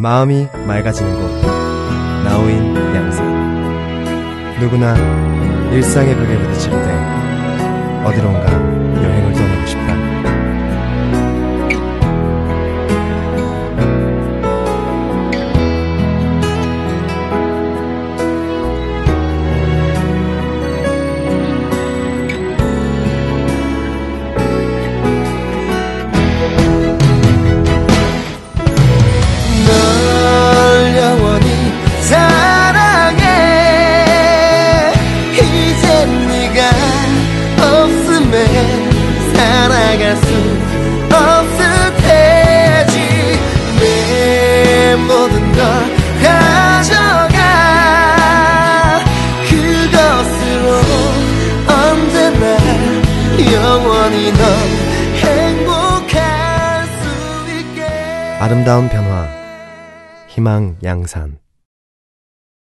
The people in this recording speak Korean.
마음이 맑아지는 곳. 나우인 양산 누구나 일상의 벽에 부딪힐 때 어디론가 네가 없음에 살아갈 수 없을 테지. 내 모든 걸 가져가. 그것으로 언제나 영원히 넌 행복할 수 있게. 아름다운 변화. 희망 양산